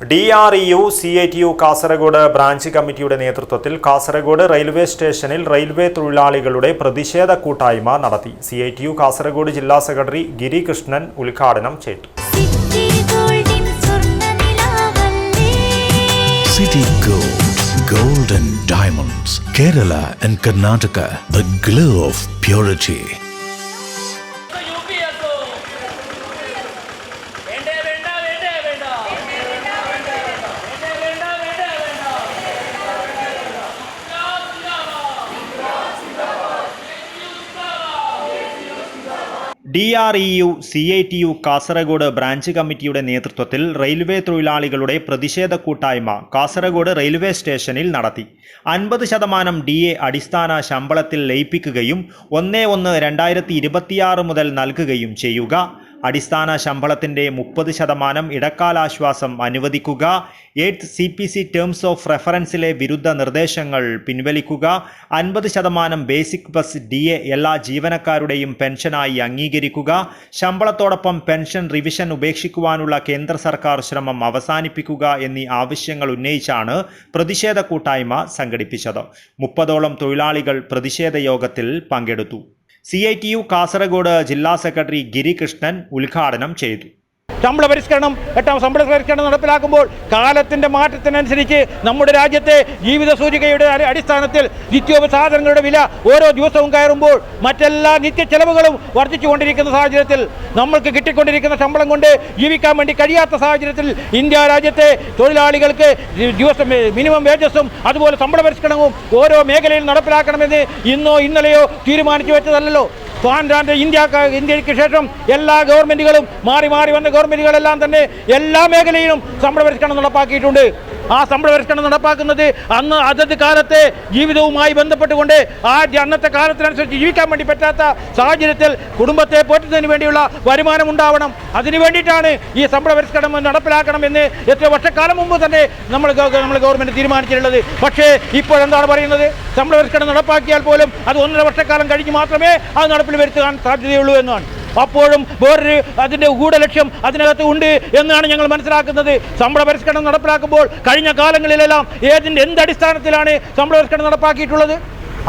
D R E U C I T U Kasaragod branch കമ്മിറ്റിയുടെ നേതൃത്വത്തിൽ Kasaragod railway സ്റ്റേഷനിൽ railway തൊഴിലാളികളുടെ പ്രതിഷേധ കൂട്ടായ്മ നടത്തി. C I T U Kasaragod ജില്ലാ സെക്രട്ടറി ഗിരികൃഷ്ണൻ ഉദ്ഘാടനം ചെയ്തു. City City Gold, Golden Diamonds, Kerala and Karnataka, the glow of purity. D R E U C I T U Kasaragod branch കമ്മിറ്റിയുടെ നേതൃത്വത്തിൽ റെയിൽവേ തൊഴിലാളികളുടെ പ്രതിഷേധ കൂട്ടായ്മ കാസർഗോഡ് റെയിൽവേ സ്റ്റേഷനിൽ നടത്തി. അൻപത് ശതമാനം ഡി എ അടിസ്ഥാന ശമ്പളത്തിൽ ലയിപ്പിക്കുകയും ഒന്ന് ഒന്ന് രണ്ടായിരത്തി ഇരുപത്തിയാറ് മുതൽ നൽകുകയും ചെയ്യുക. അടിസ്ഥാന ശമ്പളത്തിന്റെ മുപ്പത് ശതമാനം ഇടക്കാലാശ്വാസം അനുവദിക്കുക. Eighth C P C terms of റെഫറൻസിലെ വിരുദ്ധ നിർദ്ദേശങ്ങൾ പിൻവലിക്കുക. അൻപത് ശതമാനം ബേസിക് പ്ലസ് ഡി എ എല്ലാ ജീവനക്കാരുടെയും പെൻഷനായി അംഗീകരിക്കുക. ശമ്പളത്തോടൊപ്പം പെൻഷൻ റിവിഷൻ ഉപേക്ഷിക്കുവാനുള്ള കേന്ദ്ര സർക്കാർ ശ്രമം അവസാനിപ്പിക്കുക എന്നീ ആവശ്യങ്ങൾ ഉന്നയിച്ചാണ് പ്രതിഷേധ കൂട്ടായ്മ സംഘടിപ്പിച്ചത്. മുപ്പതോളം തൊഴിലാളികൾ പ്രതിഷേധ യോഗത്തിൽ പങ്കെടുത്തു. C I T U Kasaragod ജില്ലാ സെക്രട്ടറി ഗിരികൃഷ്ണൻ ഉദ്ഘാടനം ചെയ്തു. ശമ്പള പരിഷ്കരണം എട്ടാം ശമ്പള പരിഷ്കരണം നടപ്പിലാക്കുമ്പോൾ കാലത്തിന്റെ മാറ്റത്തിനനുസരിച്ച് നമ്മുടെ രാജ്യത്തെ ജീവിത സൂചികയുടെ അടി- അടിസ്ഥാനത്തിൽ നിത്യോപസാധനങ്ങളുടെ വില ഓരോ ദിവസവും കയറുമ്പോൾ മറ്റെല്ലാ നിത്യ ചെലവുകളും വർദ്ധിച്ചുകൊണ്ടിരിക്കുന്ന സാഹചര്യത്തിൽ നമ്മൾക്ക് കിട്ടിക്കൊണ്ടിരിക്കുന്ന ശമ്പളം കൊണ്ട് ജീവിക്കാൻ വേണ്ടി കഴിയാത്ത സാഹചര്യത്തിൽ ഇന്ത്യ രാജ്യത്തെ തൊഴിലാളികൾക്ക് ദിവസം മിനിമം വേജസും അതുപോലെ ശമ്പള പരിഷ്കരണവും ഓരോ മേഖലയിൽ നടപ്പിലാക്കണമെന്ന് ഇന്നോ ഇന്നലെയോ തീരുമാനിച്ചു വെച്ചതല്ലല്ലോ. സ്വാതന്ത്ര്യ ഇന്ത്യ ഇന്ത്യയ്ക്ക് ശേഷം എല്ലാ ഗവൺമെന്റുകളും മാറി മാറി വന്ന ഗവൺമെന്റുകളെല്ലാം തന്നെ എല്ലാ മേഖലയിലും ശമ്പള പരിഷ്കരണം ആ ശമ്പള പരിഷ്കരണം നടപ്പാക്കുന്നത്? അന്ന് അതത് കാലത്തെ ജീവിതവുമായി ബന്ധപ്പെട്ടുകൊണ്ട് ആ അന്നത്തെ കാലത്തിനനുസരിച്ച് ജീവിക്കാൻ വേണ്ടി പറ്റാത്ത സാഹചര്യത്തിൽ കുടുംബത്തെ പോറ്റുന്നതിന് വേണ്ടിയുള്ള വരുമാനം ഉണ്ടാവണം. അതിനു വേണ്ടിയിട്ടാണ് ഈ ശമ്പള പരിഷ്കരണം നടപ്പിലാക്കണം എന്ന് എത്ര വർഷക്കാലം മുമ്പ് തന്നെ നമ്മൾ നമ്മൾ ഗവൺമെന്റ് തീരുമാനിച്ചിട്ടുള്ളത്. പക്ഷേ ഇപ്പോൾ എന്താണ് പറയുന്നത്? ശമ്പള പരിഷ്കരണം നടപ്പാക്കിയാൽ പോലും അത് ഒന്നര വർഷക്കാലം കഴിഞ്ഞ് മാത്രമേ അത് നടപ്പിൽ വരുത്താൻ സാധ്യതയുള്ളൂ എന്നാണ്. അപ്പോഴും വേറൊരു അതിന്റെ ഗൂഢലക്ഷ്യം അതിനകത്ത് ഉണ്ട് എന്നാണ് ഞങ്ങൾ മനസ്സിലാക്കുന്നത്. ശമ്പള പരിഷ്കരണം നടപ്പിലാക്കുമ്പോൾ കഴിഞ്ഞ കാലങ്ങളിലെല്ലാം ഏതിന്റെ എന്ത് അടിസ്ഥാനത്തിലാണ് ശമ്പള പരിഷ്കരണം നടപ്പാക്കിയിട്ടുള്ളത്?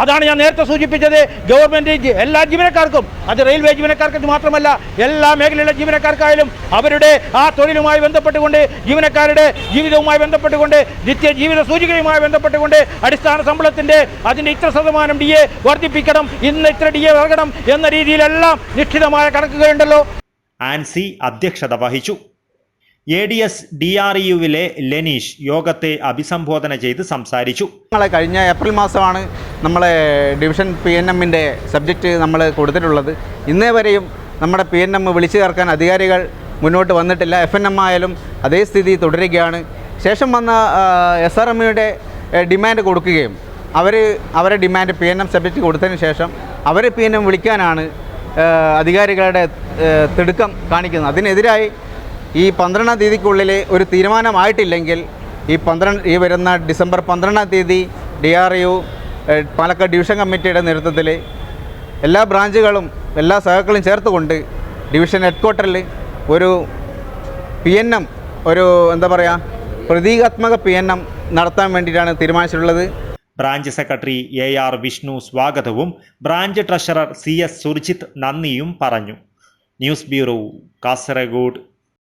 അതാണ് ഞാൻ നേരത്തെ സൂചിപ്പിച്ചത്. ഗവൺമെന്റ് എല്ലാ ജീവനക്കാർക്കും അത് റെയിൽവേ ജീവനക്കാർക്ക് മാത്രമല്ല എല്ലാ മേഖലയിലെ ജീവനക്കാർക്കായാലും അവരുടെ ആ തൊഴിലുമായി ബന്ധപ്പെട്ടുകൊണ്ട് ജീവനക്കാരുടെ ജീവിതവുമായി ബന്ധപ്പെട്ടുകൊണ്ട് നിത്യ ജീവിത സൂചികയുമായി ബന്ധപ്പെട്ടുകൊണ്ട് അടിസ്ഥാന ശമ്പളത്തിന്റെ അതിന്റെ ഇത്ര ശതമാനം ഡി എ വർദ്ധിപ്പിക്കണം ഇന്ന് ഇത്ര ഡി എ നൽകണം എന്ന രീതിയിലെല്ലാം നിശ്ചിതമായ കണക്കുകളുണ്ടല്ലോ. ആൻസി അധ്യക്ഷത വഹിച്ചു. A D S D R യുവിലെ Lenish യോഗത്തെ അഭിസംബോധന ചെയ്ത് സംസാരിച്ചു. ഞങ്ങളെ കഴിഞ്ഞ ഏപ്രിൽ മാസമാണ് നമ്മളെ ഡിവിഷൻ പി എൻ എമ്മിന്റെ സബ്ജക്റ്റ് നമ്മൾ കൊടുത്തിട്ടുള്ളത്. ഇന്നേ വരെയും നമ്മുടെ പി എൻ എം വിളിച്ചു ചേർക്കാൻ അധികാരികൾ മുന്നോട്ട് വന്നിട്ടില്ല. എഫ് എൻ എം ആയാലും അതേ സ്ഥിതി തുടരുകയാണ്. ശേഷം വന്ന എസ് ആർ എമ്മിയുടെ ഡിമാൻഡ് കൊടുക്കുകയും അവർ അവരെ demand P N M subject കൊടുത്തതിന് ശേഷം അവർ പി എൻ എം വിളിക്കാനാണ് അധികാരികളുടെ തിടുക്കം കാണിക്കുന്നത്. അതിനെതിരായി ഈ പന്ത്രണ്ടാം തീയതിക്കുള്ളിൽ ഒരു തീരുമാനമായിട്ടില്ലെങ്കിൽ ഈ പന്ത്രണ്ട് ഈ വരുന്ന ഡിസംബർ പന്ത്രണ്ടാം തീയതി D R U Palakkad division കമ്മിറ്റിയുടെ നേതൃത്വത്തിൽ എല്ലാ ബ്രാഞ്ചുകളും എല്ലാ സഹക്കളും ചേർത്തുകൊണ്ട് ഡിവിഷൻ ഹെഡ് ക്വാർട്ടറിൽ ഒരു പി എൻ എം ഒരു എന്താ പറയുക പ്രതീകാത്മക പി എൻ എം നടത്താൻ വേണ്ടിയിട്ടാണ് തീരുമാനിച്ചിട്ടുള്ളത്. Branch secretary A R Vishnu സ്വാഗതവും branch treasurer C S Surjith നന്ദിയും പറഞ്ഞു. News bureau Kasaragod.